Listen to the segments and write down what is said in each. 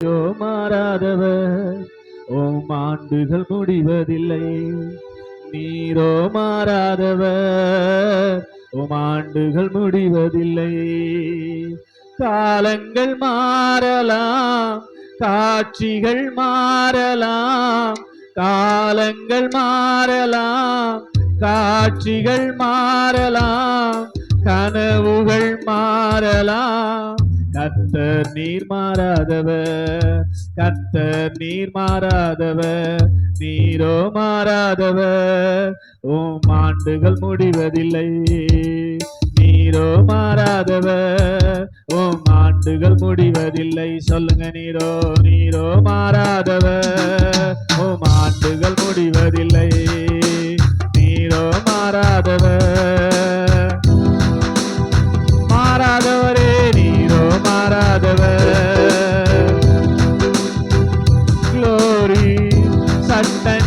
மாறாதவர் ஓம் ஆண்டுகள் முடிவதில்லை. நீரோ மாறாதவர் ஓம் ஆண்டுகள் முடிவதில்லை. காலங்கள் மாறலாம் காட்சிகள் மாறலாம் காலங்கள் மாறலாம் காட்சிகள் மாறலாம் கனவுகள் மாறலாம். கத்தர் நீர் மாறாதவர் கத்தர் நீர் மாறாதவர் நீரோ மாறாதவர். ஓம் ஆண்டுகள் முடிவதில்லை நீரோ மாறாதவர். ஓ ஆண்டுகள் முடிவதில்லை சொல்லுங்க நீரோ நீரோ மாறாதவர். ஓ ஆண்டுகள் முடிவதில்லை நீரோ மாறாதவர். சட்டங்கள்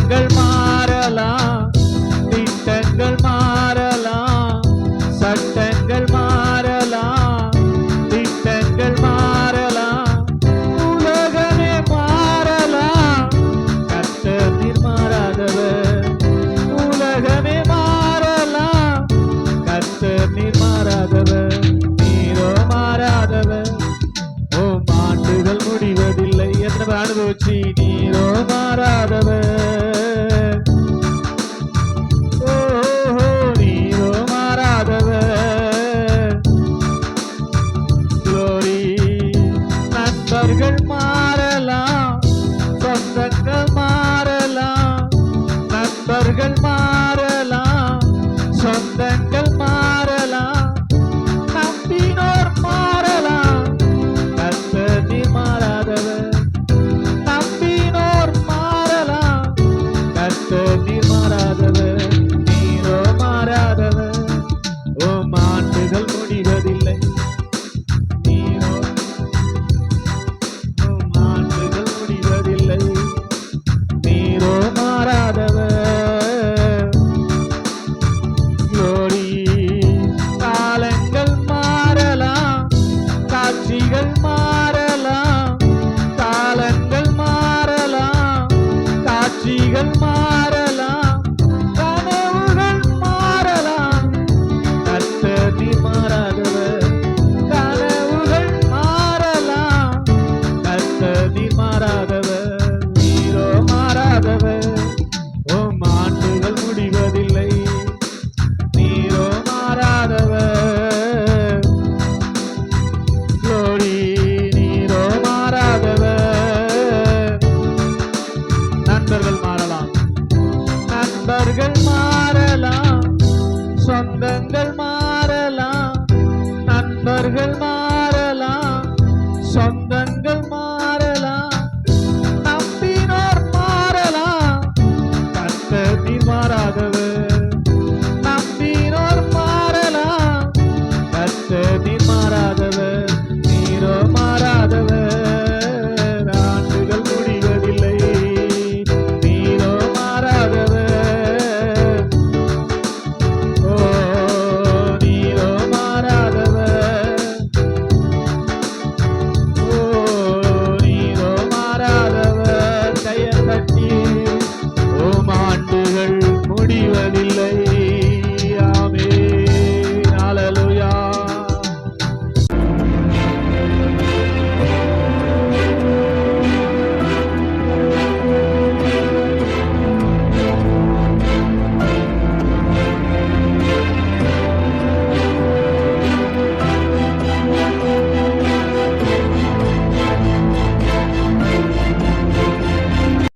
சொந்தங்கள் மாறலாம் சொந்தங்கள் மாறலாம் நம்பினோர் மாறலாம். கத்ததி மாறாதவர் நம்பினோர் மாறலாம். கத்ததி மாறாத